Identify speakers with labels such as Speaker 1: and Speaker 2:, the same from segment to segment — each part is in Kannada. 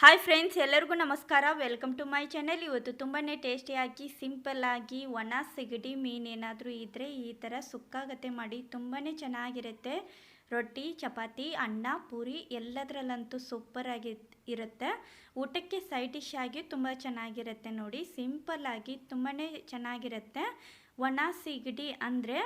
Speaker 1: ಹಾಯ್ ಫ್ರೆಂಡ್ಸ್ ಎಲ್ಲರಿಗೂ ನಮಸ್ಕಾರ. ವೆಲ್ಕಮ್ ಟು ಮೈ ಚಾನೆಲ್ ಇವತ್ತು ತುಂಬಾ ಟೇಸ್ಟಿಯಾಗಿ ಸಿಂಪಲ್ಲಾಗಿ ಒಣ ಸಿಗಡಿ ಮೀನು ಏನಾದರೂ ಇದ್ದರೆ ಈ ಥರ ಸುಕ್ಕಾಗತ್ತೆ ಮಾಡಿ. ತುಂಬಾ ಚೆನ್ನಾಗಿರುತ್ತೆ. ರೊಟ್ಟಿ, ಚಪಾತಿ, ಅನ್ನ, ಪೂರಿ ಎಲ್ಲದರಲ್ಲಂತೂ ಸೂಪರಾಗಿ ಇರುತ್ತೆ. ಊಟಕ್ಕೆ ಸೈಡ್ ಡಿಶ್ ಆಗಿ ತುಂಬ ಚೆನ್ನಾಗಿರುತ್ತೆ ನೋಡಿ. ಸಿಂಪಲ್ಲಾಗಿ ತುಂಬಾ ಚೆನ್ನಾಗಿರುತ್ತೆ. ಒಣ ಸಿಗಡಿ ಅಂದರೆ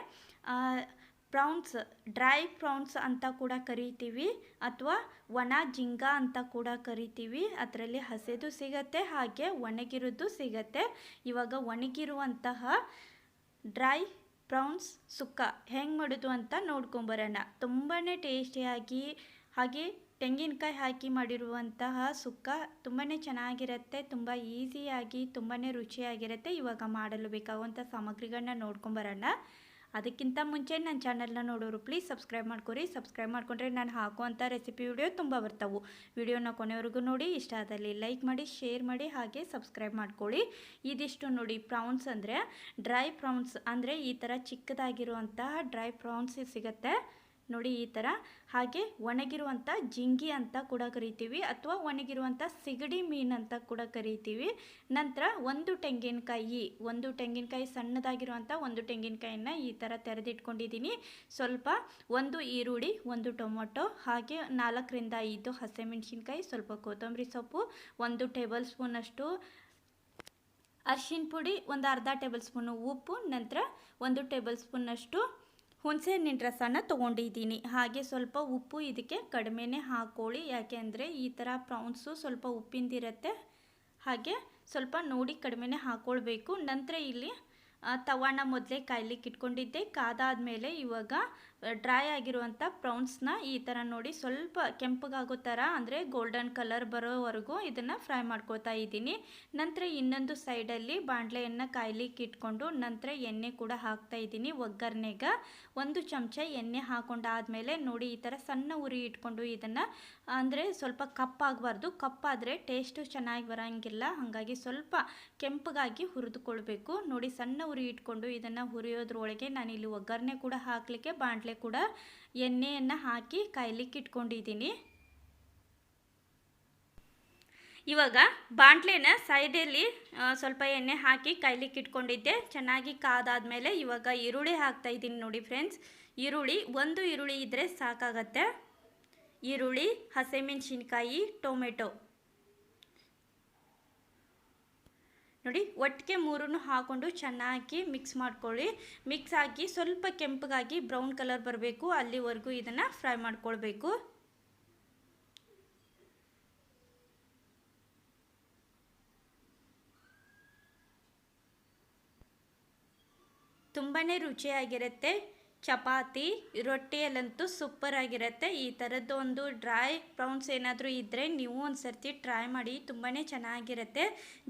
Speaker 1: ಪ್ರೌನ್ಸ್, ಡ್ರೈ ಪ್ರೌನ್ಸ್ ಅಂತ ಕೂಡ ಕರಿತೀವಿ ಅಥವಾ ಒಣ ಜಿಂಗ ಅಂತ ಕೂಡ ಕರಿತೀವಿ. ಅದರಲ್ಲಿ ಹಸೆದು ಸಿಗತ್ತೆ, ಹಾಗೆ ಒಣಗಿರೋದು ಸಿಗತ್ತೆ. ಇವಾಗ ಒಣಗಿರುವಂತಹ ಡ್ರೈ ಪ್ರೌನ್ಸ್ ಸುಕ್ಕ ಹೆಂಗೆ ಮಾಡೋದು ಅಂತ ನೋಡ್ಕೊಂಬರೋಣ. ತುಂಬಾ ಟೇಸ್ಟಿಯಾಗಿ, ಹಾಗೆ ತೆಂಗಿನಕಾಯಿ ಹಾಕಿ ಮಾಡಿರುವಂತಹ ಸುಕ್ಕ ತುಂಬಾ ಚೆನ್ನಾಗಿರುತ್ತೆ, ತುಂಬ ಈಸಿಯಾಗಿ ತುಂಬಾ ರುಚಿಯಾಗಿರುತ್ತೆ. ಇವಾಗ ಮಾಡಲು ಬೇಕಾಗುವಂಥ ಸಾಮಗ್ರಿಗಳನ್ನ ನೋಡ್ಕೊಂಬರೋಣ. ಅದಕ್ಕಿಂತ ಮುಂಚೆ ನನ್ನ ಚಾನಲ್ನ ನೋಡೋರು ಪ್ಲೀಸ್ ಸಬ್ಸ್ಕ್ರೈಬ್ ಮಾಡ್ಕೊರಿ. ಸಬ್ಸ್ಕ್ರೈಬ್ ಮಾಡ್ಕೊಂಡ್ರೆ ನಾನು ಹಾಕುವಂಥ ರೆಸಿಪಿ ವಿಡಿಯೋ ತುಂಬ ಬರ್ತಾವೆ. ವಿಡಿಯೋನ ಕೊನೆವರೆಗೂ ನೋಡಿ, ಇಷ್ಟ ಆದಲ್ಲಿ ಲೈಕ್ ಮಾಡಿ ಶೇರ್ ಮಾಡಿ, ಹಾಗೆ ಸಬ್ಸ್ಕ್ರೈಬ್ ಮಾಡ್ಕೊಳ್ಳಿ ಇದಿಷ್ಟು ನೋಡಿ ಪ್ರೌನ್ಸ್ ಅಂದರೆ ಡ್ರೈ ಪ್ರೌನ್ಸ್ ಅಂದರೆ ಈ ಥರ ಚಿಕ್ಕದಾಗಿರುವಂತಹ ಡ್ರೈ ಪ್ರೌನ್ಸ್ ಸಿಗುತ್ತೆ. ನೋಡಿ ಈ ಥರ ಹಾಗೆ ಒಣಗಿರುವಂಥ ಜಿಂಗಿ ಅಂತ ಕೂಡ ಕರಿತೀವಿ ಅಥವಾ ಒಣಗಿರುವಂಥ ಸಿಗಡಿ ಮೀನು ಅಂತ ಕೂಡ ಕರಿತೀವಿ. ನಂತರ ಒಂದು ತೆಂಗಿನಕಾಯಿ ಒಂದು ತೆಂಗಿನಕಾಯಿ ಸಣ್ಣದಾಗಿರುವಂಥ ಒಂದು ತೆಂಗಿನಕಾಯಿನ ಈ ಥರ ತೆರೆದಿಟ್ಕೊಂಡಿದ್ದೀನಿ. ಸ್ವಲ್ಪ ಒಂದು ಈರುಳ್ಳಿ, ಒಂದು ಟೊಮೊಟೊ, ಹಾಗೆ ನಾಲ್ಕರಿಂದ ಐದು ಹಸಿಮೆಣಸಿನ್ಕಾಯಿ, ಸ್ವಲ್ಪ ಕೊತ್ತಂಬರಿ ಸೊಪ್ಪು, ಒಂದು ಟೇಬಲ್ ಸ್ಪೂನಷ್ಟು ಅರ್ಶಿನ ಪುಡಿ, ಒಂದು ಅರ್ಧ ಟೇಬಲ್ ಸ್ಪೂನು ಉಪ್ಪು, ನಂತರ ಒಂದು ಟೇಬಲ್ ಸ್ಪೂನಷ್ಟು ಹುಣಸೆ ಹಣ್ಣಿನ ರಸನ ತೊಗೊಂಡಿದ್ದೀನಿ. ಹಾಗೆ ಸ್ವಲ್ಪ ಉಪ್ಪು ಇದಕ್ಕೆ ಕಡಿಮೆನೇ ಹಾಕ್ಕೊಳ್ಳಿ ಯಾಕೆ ಅಂದರೆ ಈ ಥರ ಪ್ರೌನ್ಸು ಸ್ವಲ್ಪ ಉಪ್ಪಿಂದಿರುತ್ತೆ. ಹಾಗೆ ಸ್ವಲ್ಪ ನೋಡಿ ಕಡಿಮೆನೇ ಹಾಕ್ಕೊಳ್ಬೇಕು ನಂತರ ಇಲ್ಲಿ ತವಾನ ಮೊದಲೇ ಕಾಯ್ಲಿಕ್ಕೆ ಇಟ್ಕೊಂಡಿದ್ದೆ. ಕಾದಾದಮೇಲೆ ಇವಾಗ ಡ್ರೈ ಆಗಿರುವಂಥ ಪ್ರೌನ್ಸ್ನ ಈ ಥರ ನೋಡಿ ಸ್ವಲ್ಪ ಕೆಂಪಗಾಗೋ ಥರ ಅಂದರೆ ಗೋಲ್ಡನ್ ಕಲರ್ ಬರೋವರೆಗೂ ಇದನ್ನು ಫ್ರೈ ಮಾಡ್ಕೋತಾ ಇದ್ದೀನಿ. ನಂತರ ಇನ್ನೊಂದು ಸೈಡಲ್ಲಿ ಬಾಣಲೆಯನ್ನು ಕಾಯ್ಲಿಕ್ಕೆ ಇಟ್ಕೊಂಡು ನಂತರ ಎಣ್ಣೆ ಕೂಡ ಹಾಕ್ತಾ ಇದ್ದೀನಿ ಒಗ್ಗರಣೆಗೆ. ಒಂದು ಚಮಚ ಎಣ್ಣೆ ಹಾಕೊಂಡಾದಮೇಲೆ ನೋಡಿ ಈ ಥರ ಸಣ್ಣ ಉರಿ ಇಟ್ಕೊಂಡು ಇದನ್ನು ಅಂದರೆ ಸ್ವಲ್ಪ ಕಪ್ಪಾಗಬಾರ್ದು. ಕಪ್ಪಾದರೆ ಟೇಸ್ಟು ಚೆನ್ನಾಗಿ ಬರೋಂಗಿಲ್ಲ. ಹಾಗಾಗಿ ಸ್ವಲ್ಪ ಕೆಂಪಗಾಗಿ ಹುರಿದುಕೊಳ್ಬೇಕು. ನೋಡಿ ಸಣ್ಣ ಉರಿ ಇಟ್ಕೊಂಡು ಇದನ್ನು ಹುರಿಯೋದ್ರೊಳಗೆ ನಾನಿಲ್ಲಿ ಒಗ್ಗರಣೆ ಕೂಡ ಹಾಕಲಿಕ್ಕೆ ಬಾಣಲೆ ಕೂಡ ಎಣ್ಣೆಯನ್ನು ಹಾಕಿ ಕಾಯ್ಲಿಕ್ಕೆ ಇಟ್ಕೊಂಡಿದ್ದೀನಿ. ಇವಾಗ ಬಾಂಡ್ಲೆನ ಸೈಡಲ್ಲಿ ಸ್ವಲ್ಪ ಎಣ್ಣೆ ಹಾಕಿ ಕೈಲಿಕ್ಕೆ ಇಟ್ಕೊಂಡಿದ್ದೆ. ಚೆನ್ನಾಗಿ ಕಾದಾದಮೇಲೆ ಇವಾಗ ಈರುಳ್ಳಿ ಹಾಕ್ತಾ ಇದ್ದೀನಿ ನೋಡಿ ಫ್ರೆಂಡ್ಸ್. ಈರುಳ್ಳಿ, ಒಂದು ಈರುಳ್ಳಿ ಇದ್ದರೆ ಸಾಕಾಗತ್ತೆ. ಈರುಳ್ಳಿ, ಹಸಿಮೆಣಸಿನ್ಕಾಯಿ, ಟೊಮೆಟೊ. ನೋಡಿ, ಒಟ್ಟಿಗೆ ಮೂರನ್ನು ಹಾಕ್ಕೊಂಡು ಚೆನ್ನಾಗಿ ಮಿಕ್ಸ್ ಮಾಡ್ಕೊಳ್ಳಿ. ಮಿಕ್ಸ್ ಹಾಕಿ ಸ್ವಲ್ಪ ಕೆಂಪಗಾಗಿ ಬ್ರೌನ್ ಕಲರ್ ಬರಬೇಕು. ಅಲ್ಲಿವರೆಗೂ ಇದನ್ನು ಫ್ರೈ ಮಾಡ್ಕೊಳ್ಬೇಕು. ತುಂಬಾ ರುಚಿಯಾಗಿರುತ್ತೆ. ಚಪಾತಿ, ರೊಟ್ಟಿಯಲ್ಲಂತೂ ಸೂಪರ್ ಆಗಿರುತ್ತೆ. ಈ ಥರದ್ದು ಒಂದು ಡ್ರೈ ಪ್ರೌನ್ಸ್ ಏನಾದರೂ ಇದ್ದರೆ ನೀವು ಒಂದು ಸರ್ತಿ ಟ್ರೈ ಮಾಡಿ ತುಂಬಾ ಚೆನ್ನಾಗಿರುತ್ತೆ.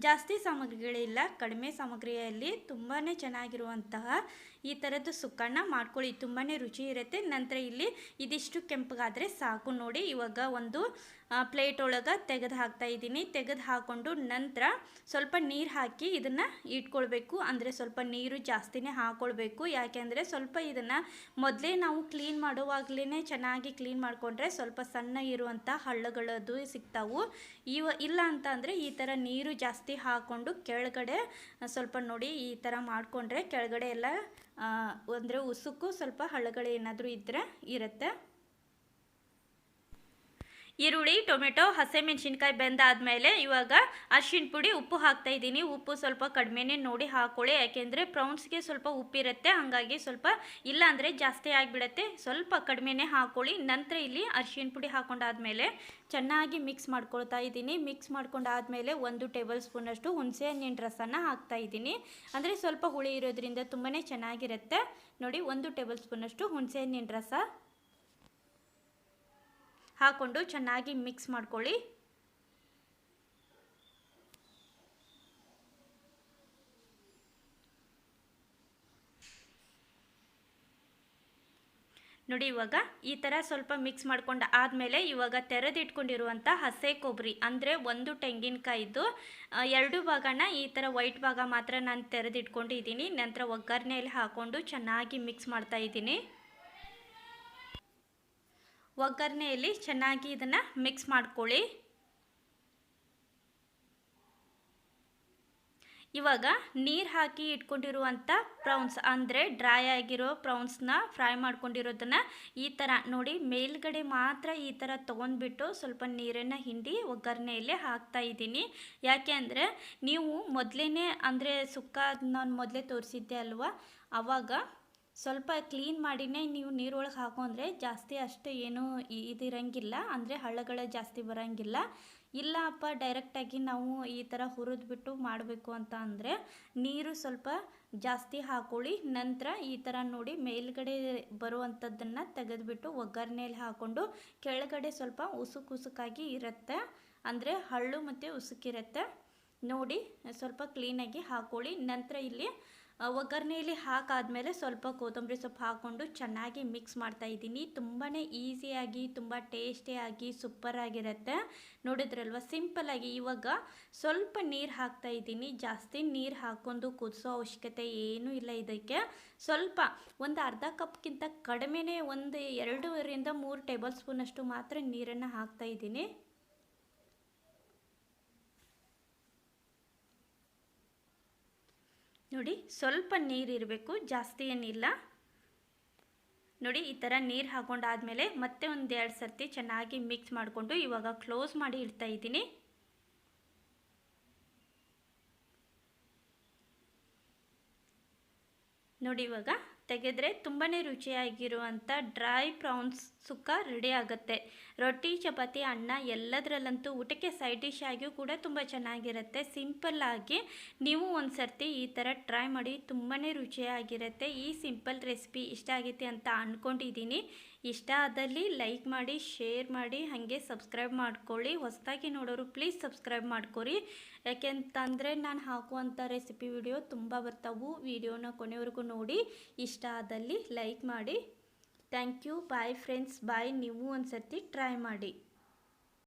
Speaker 1: ಜಾಸ್ತಿ ಸಾಮಗ್ರಿಗಳಿಲ್ಲ, ಕಡಿಮೆ ಸಾಮಗ್ರಿಯಲ್ಲಿ ತುಂಬಾ ಚೆನ್ನಾಗಿರುವಂತಹ ಈ ಥರದ್ದು ಸುಕ್ಕಣ್ಣ ಮಾಡ್ಕೊಳ್ಳಿ. ತುಂಬಾ ರುಚಿ ಇರುತ್ತೆ. ನಂತರ ಇಲ್ಲಿ ಇದಿಷ್ಟು ಕೆಂಪಗಾದರೆ ಸಾಕು ನೋಡಿ. ಇವಾಗ ಒಂದು ಪ್ಲೇಟ್ ಒಳಗೆ ತೆಗೆದು ಹಾಕ್ತಾ ಇದ್ದೀನಿ. ತೆಗೆದು ಹಾಕ್ಕೊಂಡು ನಂತರ ಸ್ವಲ್ಪ ನೀರು ಹಾಕಿ ಇದನ್ನು ಇಟ್ಕೊಳ್ಬೇಕು. ಅಂದರೆ ಸ್ವಲ್ಪ ನೀರು ಜಾಸ್ತಿನೇ ಹಾಕ್ಕೊಳ್ಬೇಕು ಯಾಕೆಂದರೆ ಸ್ವಲ್ಪ ಇದನ್ನು ಮೊದಲೇ ನಾವು ಕ್ಲೀನ್ ಮಾಡುವಾಗಲೇ ಚೆನ್ನಾಗಿ ಕ್ಲೀನ್ ಮಾಡಿಕೊಂಡ್ರೆ ಸ್ವಲ್ಪ ಸಣ್ಣ ಇರುವಂಥ ಹಳ್ಳಗಳದ್ದು ಸಿಗ್ತಾವು. ಇವ, ಇಲ್ಲ ಅಂತ ಅಂದರೆ ಈ ಥರ ನೀರು ಜಾಸ್ತಿ ಹಾಕ್ಕೊಂಡು ಕೆಳಗಡೆ ಸ್ವಲ್ಪ ನೋಡಿ ಈ ಥರ ಮಾಡಿಕೊಂಡ್ರೆ ಕೆಳಗಡೆ ಎಲ್ಲ ಅಂದರೆ ಉಸುಕು ಸ್ವಲ್ಪ ಹಳ್ಳಗಳು ಏನಾದರೂ ಇದ್ದರೆ ಇರುತ್ತೆ. ಈರುಳ್ಳಿ, ಟೊಮೆಟೊ, ಹಸಿಮೆಣ್ಸಿನ್ಕಾಯಿ ಬೆಂದಾದಮೇಲೆ ಇವಾಗ ಅರ್ಶಿನ ಪುಡಿ ಉಪ್ಪು ಹಾಕ್ತಾ ಇದ್ದೀನಿ. ಉಪ್ಪು ಸ್ವಲ್ಪ ಕಡಿಮೆನೇ ನೋಡಿ ಹಾಕೊಳ್ಳಿ. ಯಾಕೆಂದರೆ ಪ್ರೌನ್ಸ್ಗೆ ಸ್ವಲ್ಪ ಉಪ್ಪಿರುತ್ತೆ, ಹಾಗಾಗಿ ಸ್ವಲ್ಪ ಇಲ್ಲಾಂದರೆ ಜಾಸ್ತಿ ಆಗಿಬಿಡುತ್ತೆ. ಸ್ವಲ್ಪ ಕಡಿಮೆನೇ ಹಾಕೊಳ್ಳಿ. ನಂತರ ಇಲ್ಲಿ ಅರ್ಶಿನ ಪುಡಿ ಹಾಕೊಂಡಾದ್ಮೇಲೆ ಚೆನ್ನಾಗಿ ಮಿಕ್ಸ್ ಮಾಡ್ಕೊಳ್ತಾ ಇದ್ದೀನಿ. ಮಿಕ್ಸ್ ಮಾಡ್ಕೊಂಡಾದ್ಮೇಲೆ ಒಂದು ಟೇಬಲ್ ಸ್ಪೂನಷ್ಟು ಹುಣಸೆ ಹಣ್ಣಿನ ರಸನ ಹಾಕ್ತಾ ಇದ್ದೀನಿ. ಅಂದರೆ ಸ್ವಲ್ಪ ಹುಳಿ ಇರೋದ್ರಿಂದ ತುಂಬಾ ಚೆನ್ನಾಗಿರುತ್ತೆ. ನೋಡಿ, ಒಂದು ಟೇಬಲ್ ಸ್ಪೂನಷ್ಟು ಹುಣಸೆ ಹಣ್ಣಿನ ರಸ ಹಾಕ್ಕೊಂಡು ಚೆನ್ನಾಗಿ ಮಿಕ್ಸ್ ಮಾಡ್ಕೊಳ್ಳಿ. ನೋಡಿ ಇವಾಗ ಈ ಥರ ಸ್ವಲ್ಪ ಮಿಕ್ಸ್ ಮಾಡ್ಕೊಂಡು ಆದಮೇಲೆ ಇವಾಗ ತೆರೆದಿಟ್ಕೊಂಡಿರುವಂಥ ಹಸೆ ಕೊಬ್ಬರಿ ಅಂದರೆ ಒಂದು ತೆಂಗಿನಕಾಯಿದ್ದು ಎರಡು ಭಾಗನ ಈ ಥರ ವೈಟ್ ಭಾಗ ಮಾತ್ರ ನಾನು ತೆರೆದಿಟ್ಕೊಂಡಿದ್ದೀನಿ. ನಂತರ ಒಗ್ಗರಣೆಯಲ್ಲಿ ಹಾಕ್ಕೊಂಡು ಚೆನ್ನಾಗಿ ಮಿಕ್ಸ್ ಮಾಡ್ತಾ ಇದ್ದೀನಿ. ಒಗ್ಗರಣೆಯಲ್ಲಿ ಚೆನ್ನಾಗಿ ಇದನ್ನು ಮಿಕ್ಸ್ ಮಾಡ್ಕೊಳ್ಳಿ. ಇವಾಗ ನೀರು ಹಾಕಿ ಇಟ್ಕೊಂಡಿರುವಂಥ ಪ್ರೌನ್ಸ್ ಅಂದರೆ ಡ್ರೈ ಆಗಿರೋ ಪ್ರೌನ್ಸ್ನ ಫ್ರೈ ಮಾಡ್ಕೊಂಡಿರೋದನ್ನು ಈ ಥರ ನೋಡಿ, ಮೇಲ್ಗಡೆ ಮಾತ್ರ ಈ ಥರ ತೊಗೊಂಡ್ಬಿಟ್ಟು ಸ್ವಲ್ಪ ನೀರನ್ನು ಹಿಂಡಿ ಒಗ್ಗರಣೆಯಲ್ಲಿ ಹಾಕ್ತಾ ಇದ್ದೀನಿ. ಯಾಕೆ ಅಂದರೆ ನೀವು ಮೊದಲೇ ಅಂದರೆ ಸುಕ್ಕ ನಾನು ಮೊದಲೇ ತೋರಿಸಿದ್ದೆ ಅಲ್ವಾ? ಆವಾಗ ಸ್ವಲ್ಪ ಕ್ಲೀನ್ ಮಾಡಿನೇ ನೀವು ನೀರೊಳಗೆ ಹಾಕೊಂಡ್ರೆ ಜಾಸ್ತಿ ಅಷ್ಟು ಏನು ಇದಿರಂಗಿಲ್ಲ, ಅಂದರೆ ಹಳ್ಳಗಳೇ ಜಾಸ್ತಿ ಬರೋಂಗಿಲ್ಲ. ಇಲ್ಲ ಅಪ್ಪ ಡೈರೆಕ್ಟಾಗಿ ನಾವು ಈ ಥರ ಹುರಿದ್ಬಿಟ್ಟು ಮಾಡಬೇಕು ಅಂತ ಅಂದರೆ ನೀರು ಸ್ವಲ್ಪ ಜಾಸ್ತಿ ಹಾಕೊಳ್ಳಿ. ನಂತರ ಈ ಥರ ನೋಡಿ ಮೇಲ್ಗಡೆ ಬರುವಂಥದ್ದನ್ನು ತೆಗೆದುಬಿಟ್ಟು ಒಗ್ಗರಣೆಯಲ್ಲಿ ಹಾಕ್ಕೊಂಡು ಕೆಳಗಡೆ ಸ್ವಲ್ಪ ಉಸುಕುಸುಕಾಗಿ ಇರುತ್ತೆ. ಅಂದರೆ ಹಳ್ಳು ಮತ್ತು ಉಸುಕಿರುತ್ತೆ. ನೋಡಿ, ಸ್ವಲ್ಪ ಕ್ಲೀನಾಗಿ ಹಾಕೊಳ್ಳಿ. ನಂತರ ಇಲ್ಲಿ ಒಗ್ಗರಣೆಯಲ್ಲಿ ಹಾಕಾದಮೇಲೆ ಸ್ವಲ್ಪ ಕೊತ್ತಂಬರಿ ಸೊಪ್ಪು ಹಾಕ್ಕೊಂಡು ಚೆನ್ನಾಗಿ ಮಿಕ್ಸ್ ಮಾಡ್ತಾ ಇದ್ದೀನಿ. ತುಂಬಾ ಈಸಿಯಾಗಿ ತುಂಬ ಟೇಸ್ಟಿಯಾಗಿ ಸೂಪರಾಗಿರುತ್ತೆ ನೋಡಿದ್ರಲ್ವ? ಸಿಂಪಲ್ಲಾಗಿ ಇವಾಗ ಸ್ವಲ್ಪ ನೀರು ಹಾಕ್ತಾ ಇದ್ದೀನಿ. ಜಾಸ್ತಿ ನೀರು ಹಾಕ್ಕೊಂಡು ಕುದಿಸೋ ಅವಶ್ಯಕತೆ ಏನೂ ಇಲ್ಲ ಇದಕ್ಕೆ. ಸ್ವಲ್ಪ ಒಂದು ಅರ್ಧ ಕಪ್ಗಿಂತ ಕಡಿಮೆನೇ ಒಂದು ಎರಡೂವರೆಯಿಂದ ಮೂರು ಟೇಬಲ್ ಸ್ಪೂನಷ್ಟು ಮಾತ್ರ ನೀರನ್ನು ಹಾಕ್ತಾ ಇದ್ದೀನಿ. ನೋಡಿ, ಸ್ವಲ್ಪ ನೀರು ಇರಬೇಕು, ಜಾಸ್ತಿ ಏನಿಲ್ಲ. ನೋಡಿ, ಈ ಥರ ನೀರು ಹಾಕೊಂಡಾದ್ಮೇಲೆ ಮತ್ತೆ ಒಂದು ಎರಡು ಸರ್ತಿ ಚೆನ್ನಾಗಿ ಮಿಕ್ಸ್ ಮಾಡಿಕೊಂಡು ಇವಾಗ ಕ್ಲೋಸ್ ಮಾಡಿ ಇಡ್ತಾ ಇದ್ದೀನಿ. ನೋಡಿ ಇವಾಗ ತೆಗೆದ್ರೆ ತುಂಬಾ ರುಚಿಯಾಗಿರುವಂಥ ಡ್ರೈ ಪ್ರಾನ್ಸ್ ಸುಕ್ಕ ರೆಡಿ ಆಗುತ್ತೆ. ರೊಟ್ಟಿ, ಚಪಾತಿ, ಅನ್ನ ಎಲ್ಲದರಲ್ಲಂತೂ ಊಟಕ್ಕೆ ಸೈಡ್ ಡಿಶ್ ಆಗಿಯೂ ಕೂಡ ತುಂಬ ಚೆನ್ನಾಗಿರುತ್ತೆ. ಸಿಂಪಲ್ಲಾಗಿ ನೀವು ಒಂದು ಸರ್ತಿ ಈ ಥರ ಟ್ರೈ ಮಾಡಿ ತುಂಬಾ ರುಚಿಯಾಗಿರುತ್ತೆ. ಈ ಸಿಂಪಲ್ ರೆಸಿಪಿ ಇಷ್ಟ ಆಗೈತೆ ಅಂತ ಅಂದ್ಕೊಂಡಿದ್ದೀನಿ ಇಷ್ಟ ಆದಲ್ಲಿ ಲೈಕ್ ಮಾಡಿ, ಶೇರ್ ಮಾಡಿ, ಹಾಗೆ ಸಬ್ಸ್ಕ್ರೈಬ್ ಮಾಡ್ಕೊಳ್ಳಿ. ಹೊಸದಾಗಿ ನೋಡೋರು ಪ್ಲೀಸ್ ಸಬ್ಸ್ಕ್ರೈಬ್ ಮಾಡ್ಕೊರಿ. ಯಾಕೆಂತಂದರೆ ನಾನು ಹಾಕುವಂಥ ರೆಸಿಪಿ ವಿಡಿಯೋ ತುಂಬ ಬರ್ತಾವು. ವಿಡಿಯೋನ ಕೊನೆವರೆಗೂ ನೋಡಿ. ಇಷ್ಟ ಆದಲ್ಲಿ ಲೈಕ್ ಮಾಡಿ. Thank you. Bye friends bye ನೀವು ಒಂದು ಸರ್ತಿ ಟ್ರೈ ಮಾಡಿ.